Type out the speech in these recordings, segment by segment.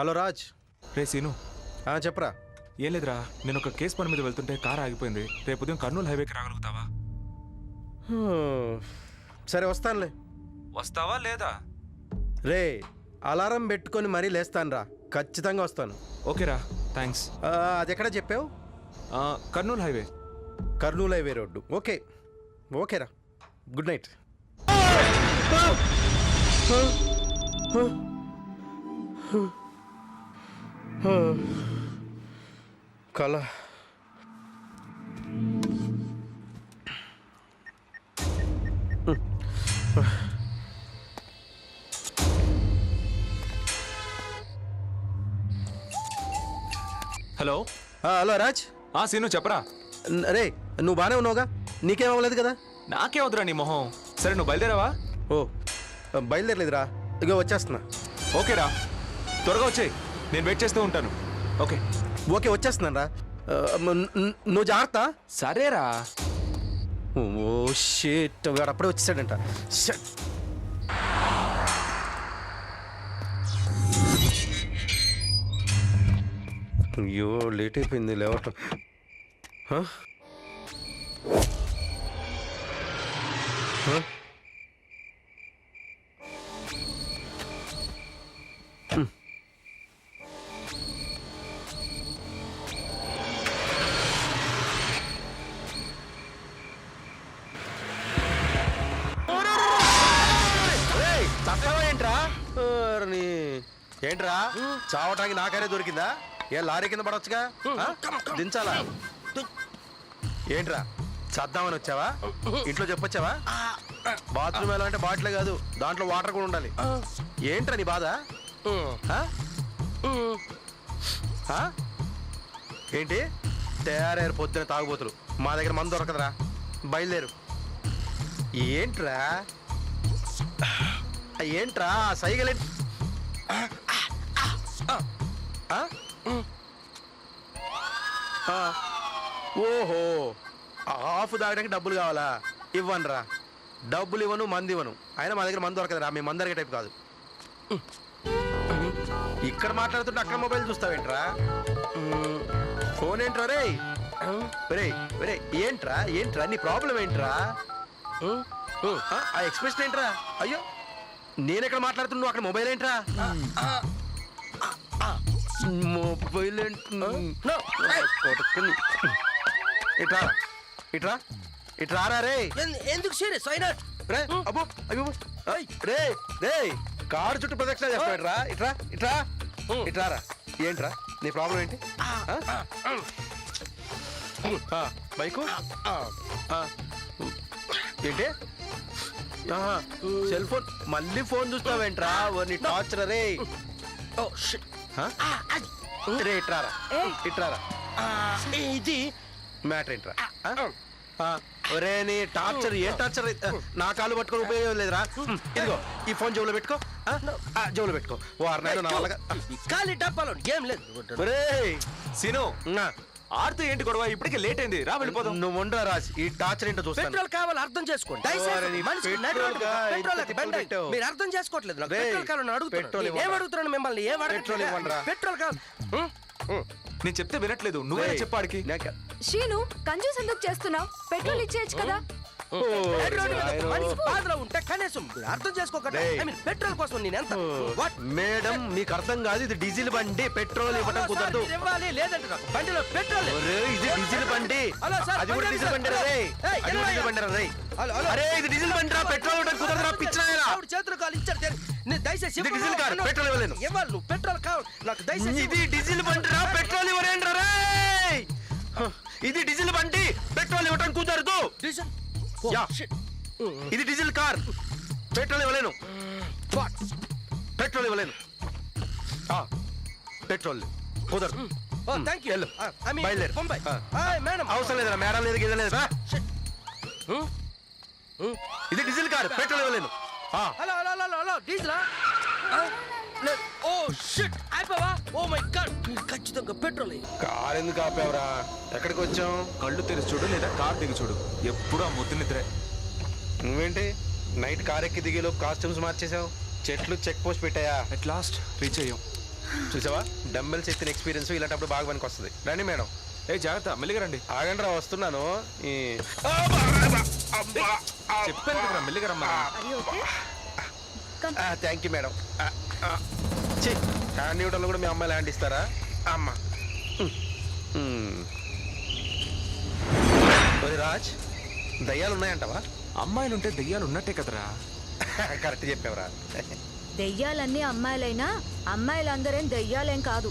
Hello Raj. రే scene. ఆ, చెప్పరా. ఏం లేదురా నేను ఒక కేసు పని మీద వెళ్తుంటే కార్ ఆగిపోయింది. రేపు ఉదయం కర్నూలు హైవేకి రాగలుగుతావా? హ్మ్. సరే వస్తానులే. వస్తావా లేదా? రే అలారం పెట్టుకొని మరీ లేస్తాను రా ఖచ్చితంగా వస్తాను. ఓకేరా థ్యాంక్స్ ఆ, అది ఎక్కడ చెప్పావు? Kurnool highway. Kurnool highway road. Okay. ఓకేరా. Good night. కళ. హలో. హలో రాజ్. ఆ సీను చెప్పరా? రే నువ్వు బాగానే ఉన్నావుగా? నీకేం అవ్వలేదు కదా? నాకే వద్దురా నీ మొహం. సరే నువ్వు బయలుదేరావా? ఓ బయలుదేరలేదురా. ఇగో వచ్చేస్తున్నా. ఓకేరా. త్వరగా వచ్చేయ్. నేను వెయిట్ చేస్తూ ఉంటాను. ఓకే. ఓకే వచ్చేస్తున్నాను రా నువ్వు జాగ్రత్త. సరేరా. ఓ షేట్ వాడు అప్పుడే వచ్చేసాడంట. Shit. అయ్యో లేట్ అయిపోయింది లేవటం. హ? ఏంట్రా? చావటానికి నాకనే దొరికిందా? ఏ లారీ కింద పడవచ్చుగా? దించాలా? ఏంట్రా? చద్దామని వచ్చావా? ఇంట్లో చెప్పొచ్చావా? బాత్రూమ్ ఎలా అంటే బాటిలే కాదు దాంట్లో వాటర్ కూడా ఉండాలి. ఏంట్రా నీ బాధ? ఏంటి? తయారయ్యారు పొద్దున తాగుబోతులు. మా దగ్గర మందు దొరకదురా. బయలుదేరు. ఏంట్రా? ఏంట్రా? సైగలే. ఓహో. హాఫ్ తాగడానికి డబ్బులు కావాలా? ఇవ్వనురా. డబ్బులు ఇవ్వను మంది ఇవ్వను. అయినా మా దగ్గర మంది దొరకదురా. మీ మంది టైప్ కాదు. ఇక్కడ మాట్లాడుతుంటే అక్కడ మొబైల్ చూస్తావేంట్రా? ఫోన్ ఏంట్రా రే? రే రే ఏంట్రా? ఏంట్రా? నీ ప్రాబ్లం ఏంట్రా? ఆ, ఎక్స్ప్రెషన్ ఏంట్రా? అయ్యో నేను ఎక్కడ మాట్లాడుతున్నా అక్కడ మొబైల్ ఏంట్రా? మొబైల్ ఇట్రా ఇట్రా ఇట్రారా రే ఎందుకు సీరియస్ అయినా రే అబ్బో అయ్యో రే రే కారు చుట్టూ ప్రదక్షిణ చేస్తాడు రా ఇట్రా ఇట్రా. ఇట్రారా ఏంట్రా? నీ ప్రాబ్లం ఏంటి? ఆ? ఆ, బైకు? ఆ, ఏంటి? Cell phone. మళ్ళీ ఫోన్ చూస్తావేంట్రా? ఓ నీ టార్చర్ రే ఓ షిట్ ఆ? రే ఇట్రారా. ఇట్రారా. ఇది మ్యాటర్ ఏంట్రా? ఒరే నీ టార్చర్ ఏం టార్చర్? నా కాలు పట్టుకొని ఉపయోగం లేదురా. ఇదిగో ఈ ఫోన్ జోబులో పెట్టుకో. జోబులో పెట్టుకో. వారు నా వల్ల ఖాళీ డబ్బాలో ఏం లేదు. ఒరే సీను. నా, ఆడుతూ ఏంటి గొడవ? ఇప్పటికే లేట్ అయింది. రా వెళ్ళిపోదాం. నువ్వు ఉండరా రాజ్. ఈ టార్చర్ ఏంటో చూస్తాను. పెట్రోల్ కావాలి అర్థం చేసుకోండి. దయచేసి మనిషికి పెట్రోల్ పెట్రోల్ బండి పెట్టావు. మీరు అర్థం చేసుకోవట్లేదు నాకు. రేయ్, పెట్రోల్ కావాలని అడుగుతున్నాను పెట్రోల్ నేను ఏం ఇవ్వరా? అడుగుతున్నాను మిమ్మల్ని? ఏం పెట్రోల్ ఇవ్వండిరా. అడగట్లేదు పెట్రోల్ కావాలి. నేను చెప్తే వినట్లేదు. నువ్వే చెప్పాడికి నాక- షీను కంజూస్ ఎందుకు చేస్తున్నావు? పెట్రోల్ ఇచ్చేయచ్చు కదా. ఓ, నడి రోడ్డు మీద నాయనో. మనిషి బాధలో ఉంటే కనీసం మీరు అర్థం చేసుకోకండి. ఐ మీన్ పెట్రోల్ కోసం నేను ఎంత వాట్ మేడం మీకు అర్థం కాదు ఇది డీజిల్ బండి పెట్రోల్ ఇవ్వడం కుదరదు. ఇవ్వాలి లేదంటే నాకు బండిలో పెట్రోల్ లేదు. ఒరే, ఇది డీజిల్ బండి. అది కూడా డీజిల్. బండి రే అది కూడా డీజిల్ బండి రే. అరే ఇది డీజిల్ బండి రా పెట్రోల్ ఇవ్వడం కుదరదురా చేతులు కాలు ఇచ్చారు నేను దయచేసి. డీజిల్ నన్ను- పెట్రోల్ ఇవ్వలేను. ఇవ్వాలి నువ్వు పెట్రోల్ కావాలి నాకు దయచేసి ఇది డీజిల్ బండి రా పెట్రోల్ రే ఇది డీజిల్ బండి పెట్రోల్ ఇవ్వడం కుదరదు. Diesel yeah. ఇది డీజిల్ కార్. పెట్రోల్ ఇవ్వలేను. పెట్రోల్ ఇవ్వలేను. ఆ, పెట్రోల్. కుదరదు. థ్యాంక్ యూ వెళ్ళు. బయలుదేరు. బొంబాయి ఆ. మేడం అవసరం లేదురా మేడం లేదు గిద లేదు. రా. ఇది డీజిల్ కార్ పెట్రోల్ ఇవ్వలేను. ఆ, hello hello hello hello diesel? Oh shit అయిపోవా oh my god ఖచ్చితంగా పెట్రోల్ కార్ ఎందుకు ఆపావురా? ఎక్కడికి వచ్చాం కళ్ళు తెరిచి చూడు లేదా కార్ దిగి చూడు. ఎప్పుడు ఆ ముద్దు నిద్రే. నువ్వేంటి? నైట్ కార్ ఎక్కి దిగేలోపు కాస్ట్యూమ్స్ మార్చేసావు చెట్లు చెక్ పోస్ట్ పెట్టాయా? అట్ లాస్ట్ రీచ్ అయ్యాం. చూసావా? డంబెల్స్ ఎత్తిన ఎక్స్పీరియన్స్ ఇలాంటప్పుడు బాగా పనికి వస్తుంది రండి మేడం. ఏ జాగ్రత్త మెల్లిగా రండి. ఆగండి రా వస్తున్నాను. ఈ చెప్పాను కదరా మెల్లిగా ఓకే థ్యాంక్ యూ మేడం చి హ్యాండ్ ఇవ్వడంలో కూడా మీ అమ్మాయిలు హ్యాండ్ ఇస్తారా? అమ్మ. ఒరే రాజ్ దయ్యాలు ఉన్నాయంటవా అమ్మాయిలుంటే దెయ్యాలు ఉన్నట్టే కదరా. కరెక్ట్ చెప్పావురా. దెయ్యాలన్నీ అమ్మాయిలైనా అమ్మాయిలందరేం దెయ్యాలేం కాదు.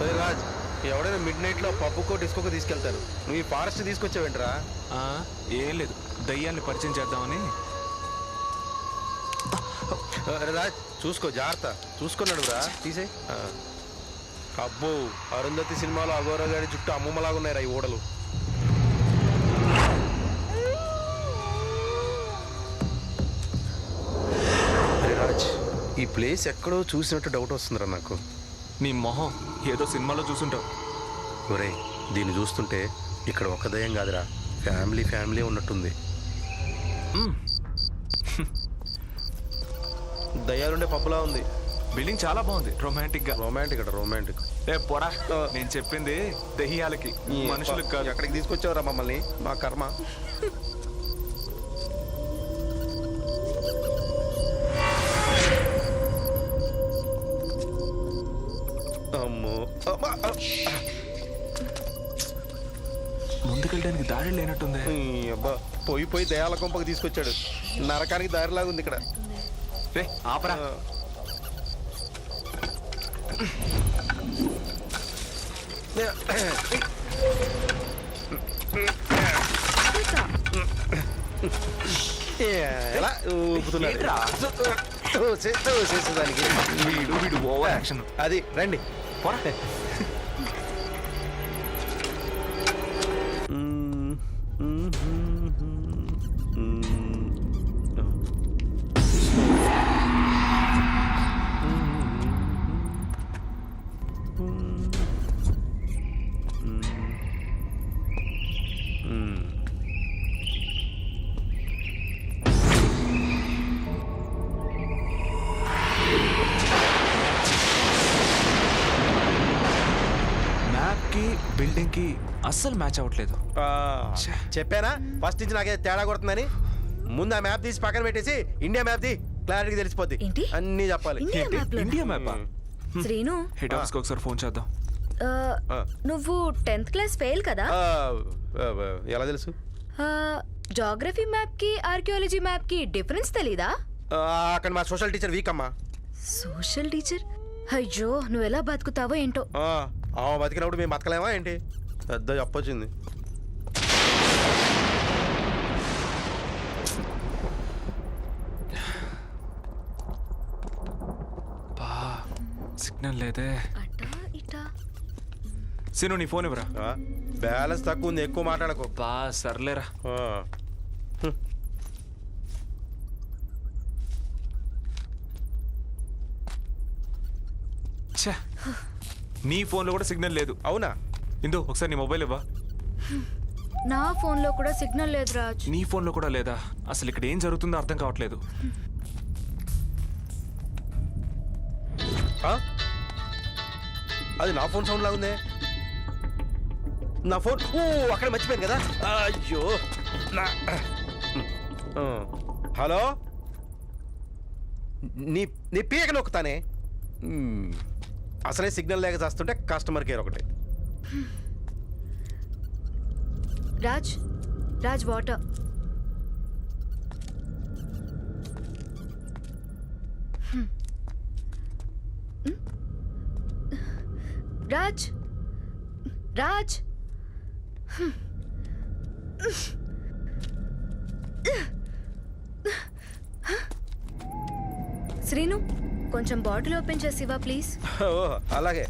ఒరే రాజ్ ఎవడైనా మిడ్ నైట్లో పబ్బుకో డిస్కోకో తీసుకెళ్తారు. నువ్వు ఈ ఫారెస్ట్ తీసుకొచ్చావేంట్రా? ఆ, ఏం లేదు. దయ్యాల్ని పరిచయం చేద్దామని రాజ్ చూసుకో జాగ్రత్త. చూసుకున్నాడు రా. తీసే. అబ్బో అరుంధతి సినిమాలో అఘోర గారి చుట్టూ అమ్మమ్మలాగా ఉన్నాయిరా ఈ ఓడలు. రాజ్ ఈ ప్లేస్ ఎక్కడో చూసినట్టు డౌట్ వస్తుందిరా నాకు. నీ మొహం ఏదో సినిమాలో చూసుంటావు. ఒరే దీన్ని చూస్తుంటే ఇక్కడ ఒక దయ్యం కాదురా. ఫ్యామిలీ ఫ్యామిలీ ఉన్నట్టుంది. దయ్యాలుండే పబ్బులా ఉంది. బిల్డింగ్ చాలా బాగుంది. రొమాంటిక్గా. రొమాంటిక్ అట రొమాంటిక్ ఏ పోరా. నేను చెప్పింది దెయ్యాలకి మనుషులకు కాదు. ఎక్కడికి తీసుకొచ్చావురా మమ్మల్ని? మా కర్మ. అమ్మో! ముందుకెళ్ళడానికి దారి లేనట్టుంది. అబ్బా పోయి పోయి దయాల కొంపకు తీసుకొచ్చాడు. నరకానికి దారిలాగా ఉంది ఇక్కడ. ఆపరా. ఎలా ఊపుతున్నాడు తోసేసేదానికి వీడు వీడు ఓవర్ యాక్షన్. అది రండి. పోరా. అస్సలు మ్యాచ్ అవ్వట్లేదు. చెప్పానా? ఫస్ట్ నుంచి నాకే తేడా కొడుతుందని. ముందు ఆ మ్యాప్ తీసి పక్కన పెట్టేసి ఇండియా మ్యాప్ తీ క్లారిటీగా తెలిసిపోద్ది. ఏంటి? అన్నీ చెప్పాలి. ఇండియా ఏంటి? Map India map Sreenu? Head ఆఫీస్కి ఒకసారి ఫోన్ చేద్దాం. ఆ. నువ్వు టెన్త్ క్లాస్ ఫెయిల్ కదా? ఆ, ఆ, ఎలా తెలుసు? జాగ్రఫీ మ్యాప్కి ఆర్కియాలజీ మ్యాప్కి డిఫరెన్స్ తెలీదా? ఆ, అక్కడ మా సోషల్ టీచర్ వీక్ అమ్మా. సోషల్ టీచర్ అయ్యో నువ్వు ఎలా బతుకుతావో ఏంటో? ఆ, ఆమె బతికినప్పుడు మేము బతకలేమా ఏంటి? పెద్ద చెప్పొచ్చింది బా సిగ్నల్ లేదే. సిను నీ ఫోన్ ఇవ్వరా? బ్యాలెన్స్ తక్కువ ఉంది ఎక్కువ మాట్లాడకు. బా సర్లేరా. నీ ఫోన్లో కూడా సిగ్నల్ లేదు. అవునా? ఇందు ఒకసారి నీ మొబైల్ ఇవ్వా. నా ఫోన్లో కూడా సిగ్నల్ లేదు రాజ్. నీ ఫోన్లో కూడా లేదా? అసలు ఇక్కడ ఏం జరుగుతుందో అర్థం కావట్లేదు. ఆ? అది నా ఫోన్ సౌండ్ లాగుందే. నా ఫోన్ ఓ అక్కడ మర్చిపోయాను కదా. అయ్యో. నా ఆ, హలో? నీ నీ పీక నొక్కుతానే? అసలే సిగ్నల్ లేక చేస్తుంటే కస్టమర్ కేర్ ఒకటి. రాజ్ రాజ్ వాటర్. రాజ్ రాజ్. శ్రీను కొంచెం బాటిల్ ఓపెన్ చేసివా ప్లీజ్. అలాగే.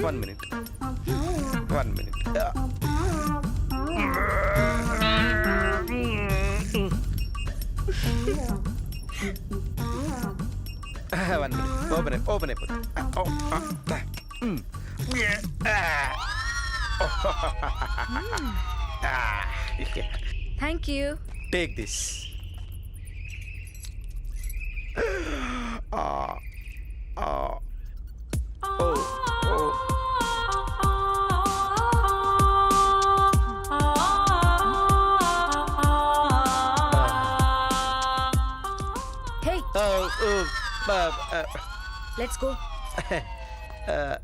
one minute. One minute. Ah. one minute. Open it. Open it. Ah, oh, oh, mm. Thank you. Take this. Go uh,